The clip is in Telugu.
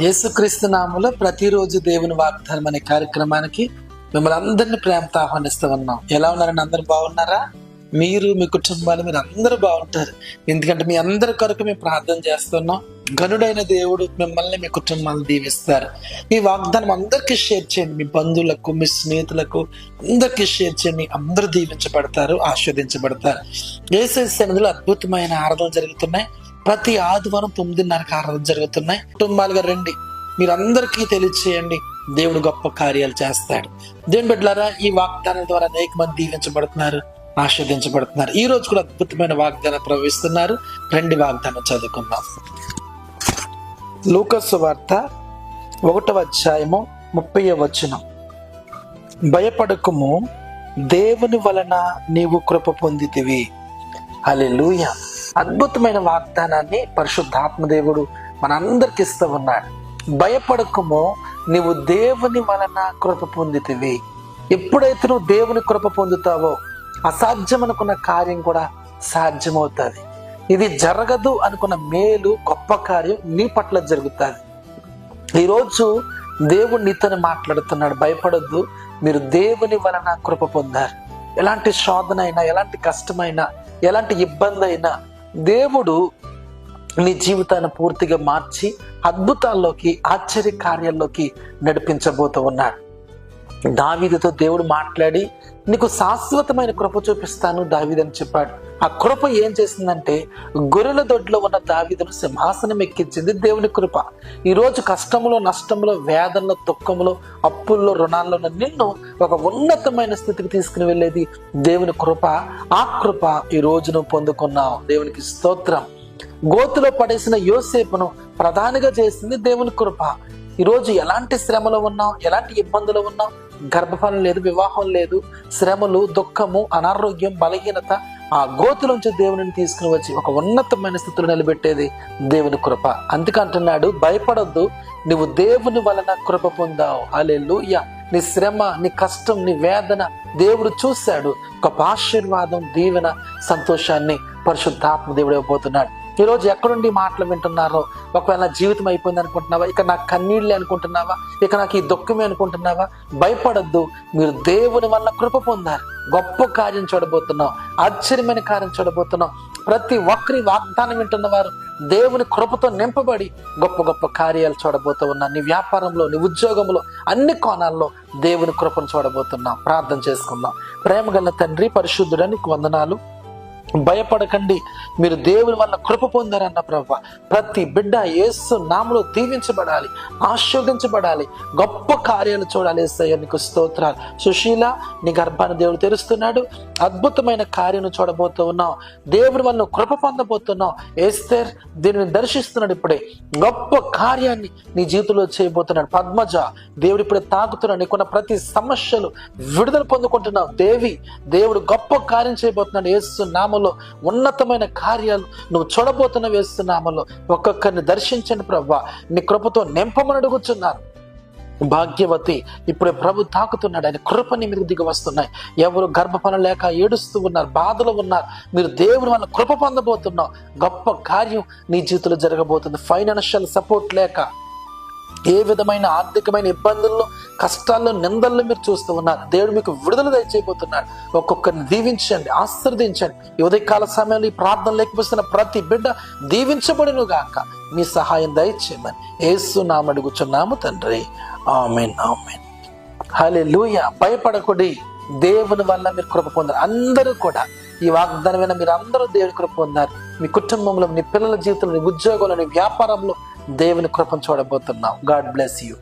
యేసుక్రీస్తు నామంలో ప్రతిరోజు దేవుని వాగ్దానం అనే కార్యక్రమానికి మిమ్మల్ని అందరినీ ప్రేమతో ఆహ్వానిస్తూ ఉన్నాం. ఎలా ఉన్నారని అందరు బాగున్నారా? మీరు మీ కుటుంబాలు మీరు అందరూ బాగుంటారు. ఎందుకంటే మీ అందరి కొరకు మేము ప్రార్థన చేస్తున్నాం. గనుడైన దేవుడు మిమ్మల్ని మీ కుటుంబాలను దీవిస్తారు. ఈ వాగ్దానం అందరికీ షేర్ చేయండి. మీ బంధువులకు మీ స్నేహితులకు అందరికీ షేర్ చేయండి. అందరూ దీవించబడతారు ఆస్వాదించబడతారు ఏసై సన్నిధిలో అద్భుతమైన ఆరాధనలు జరుగుతున్నాయి. ప్రతి ఆదివారం తొమ్మిదిన్నరకు ఆరాధన జరుగుతున్నాయి. కుటుంబాలుగా రండి. మీరందరికీ తెలియచేయండి. దేవుడు గొప్ప కార్యాలు చేస్తాడు. దేవుని బిడ్డలారా ఈ వాగ్దానం ద్వారా అనేక మంది దీవించబడుతున్నారు ఆస్వాదించబడుతున్నారు ఈ రోజు కూడా అద్భుతమైన వాగ్దానం ప్రవహిస్తున్నారు. రెండు వాగ్దానం చదువుకుందాం. లూకస్ వార్త ఒకటవ అధ్యాయము ముప్పై వచనం. భయపడకము దేవుని వలన నీవు కృప పొందితివి. అలెలుయా అద్భుతమైన వాగ్దానాన్ని పరిశుద్ధాత్మదేవుడు మనందరికి ఇస్తూ ఉన్నాడు. భయపడకము నీవు దేవుని వలన కృప పొందితివి. ఎప్పుడైతే నువ్వు దేవుని కృప పొందుతావో అసాధ్యం అనుకున్న కార్యం కూడా సాధ్యమవుతుంది. ఇది జరగదు అనుకున్న మేలు గొప్ప కార్యం నీ పట్ల జరుగుతుంది. ఈరోజు దేవుడు నీతోనే మాట్లాడుతున్నాడు. భయపడొద్దు మీరు దేవుని వలన కృప పొందారు. ఎలాంటి శోధన అయినా ఎలాంటి కష్టమైనా ఎలాంటి ఇబ్బంది అయినా దేవుడు నీ జీవితాన్ని పూర్తిగా మార్చి అద్భుతాల్లోకి ఆశ్చర్య కార్యాల్లోకి నడిపించబోతూ ఉన్నాడు. దావీదుతో దేవుడు మాట్లాడి నీకు శాశ్వతమైన కృప చూపిస్తాను దావిదని చెప్పాడు. ఆ కృప ఏం చేసిందంటే గొర్రెల దొడ్లో ఉన్న దావిదను సింహాసనం ఎక్కించింది దేవుని కృప. ఈ రోజు కష్టములో నష్టములో వేదనలో దుఃఖంలో అప్పుల్లో రుణాల్లో నిన్ను ఒక ఉన్నతమైన స్థితికి తీసుకుని వెళ్ళేది దేవుని కృప. ఆ కృప ఈ రోజును నువ్వు పొందుకున్నావు. దేవునికి స్తోత్రం. గోతులో పడేసిన యోసేపును ప్రధానిగా చేసింది దేవుని కృప. ఈరోజు ఎలాంటి శ్రమలో ఉన్నావు? ఎలాంటి ఇబ్బందులు ఉన్నావు? గర్భఫలం లేదు వివాహం లేదు శ్రమలు దుఃఖము అనారోగ్యం బలహీనత ఆ గోతులోంచి దేవుని తీసుకుని వచ్చి ఒక ఉన్నతమైన స్థితిలో నిలబెట్టేది దేవుని కృప. అందుకంటున్నాడు భయపడొద్దు నువ్వు దేవుని వలన కృప పొందావు. అలెలుయ్య నీ శ్రమ నీ కష్టం నీ వేదన దేవుడు చూశాడు. గొప్ప ఆశీర్వాదం దీవెన సంతోషాన్ని పరిశుద్ధాత్మ దేవుడు ఇవ్వబోతున్నాడు. ఈరోజు ఎక్కడుండి మాటలు వింటున్నారో? ఒకవేళ నా జీవితం అయిపోయింది అనుకుంటున్నావా? ఇక నాకు కన్నీళ్ళే అనుకుంటున్నావా? ఇక నాకు ఈ దుఃఖమే అనుకుంటున్నావా? భయపడద్దు. మీరు దేవుని వల్ల కృప పొందారు. గొప్ప కార్యం చూడబోతున్నాం ఆశ్చర్యమైన కార్యం చూడబోతున్నాం ప్రతి ఒక్కరి వాగ్దానం వింటున్న వారు దేవుని కృపతో నింపబడి గొప్ప గొప్ప కార్యాలు చూడబోతూ ఉన్నా నీ వ్యాపారంలో నీ ఉద్యోగంలో అన్ని కోణాల్లో దేవుని కృపను చూడబోతున్నాం ప్రార్థన చేసుకుందాం. ప్రేమ గల తండ్రి పరిశుద్ధుడా వందనాలు. భయపడకండి. మీరు దేవుని వల్ల కృప పొందారన్న ప్రభు ప్రతి బిడ్డ యేసు నామలో దీవించబడాలి ఆశీర్వదించబడాలి గొప్ప కార్యాలు చూడాలి ఏసయ్య నీకు స్తోత్రాలు. సుశీల నీ గర్భాన్ని దేవుడు తెరుస్తున్నాడు. అద్భుతమైన కార్యం చూడబోతూ ఉన్నావు. దేవుని వల్ల కృప పొందబోతున్నావు. ఏస్తేర్ దీనిని దర్శిస్తున్నాడు ఇప్పుడే. గొప్ప కార్యాన్ని నీ జీవితంలో చేయబోతున్నాడు. పద్మజ దేవుడు ఇప్పుడే తాకుతున్నాడు నీకున్న ప్రతి సమస్యలు విడుదల పొందుకుంటున్నావు. దేవి దేవుడు గొప్ప కార్యం చేయబోతున్నాడు. యేసు నామలు ఉన్నతమైన కార్యాలు నువ్వు చూడబోతున్న వేస్తున్నామలో ఒక్కొక్కరిని దర్శించండి ప్రభా. నీ కృపతో నింపమని అడుగుతున్నారు భాగ్యవతి ఇప్పుడు ప్రభు తాకుతున్నాడు. ఆయన కృపని మీద దిగి వస్తున్నాయి. ఎవరు గర్భఫలం లేక ఏడుస్తూ ఉన్నారు బాధలు ఉన్నారు మీరు దేవుని వల్ల కృప పొందబోతున్నావు. గొప్ప కార్యం నీ జీవితంలో జరగబోతుంది. ఫైనాన్షియల్ సపోర్ట్ లేక. ఏ విధమైన ఆర్థికమైన ఇబ్బందుల్లో కష్టాల్లో నిందల్లో మీరు చూస్తూ ఉన్నారు. దేవుడు మీకు విడుదల దయచేయబోతున్నాడు. ఒక్కొక్కరిని దీవించండి ఆశీర్వదించండి. ఉదయకాల సమయంలో ఈ ప్రార్థన లేకపోతున్న ప్రతి బిడ్డ దీవించబడిను గాక. మీ సహాయం దయచేయమని ఏసు నామడుగుచున్నాము తండ్రి. Amen amen. హలే లూయ భయపడకుడి. దేవుని వల్ల మీరు కృప పొందారు. అందరూ కూడా ఈ వాగ్దానమైన మీరు అందరూ దేవుని కృప పొందారు. మీ కుటుంబంలో మీ పిల్లల జీవితంలో మీ ఉద్యోగంలో మీ వ్యాపారంలో దేవుని కృపను చూడబోతున్నాం. God bless you.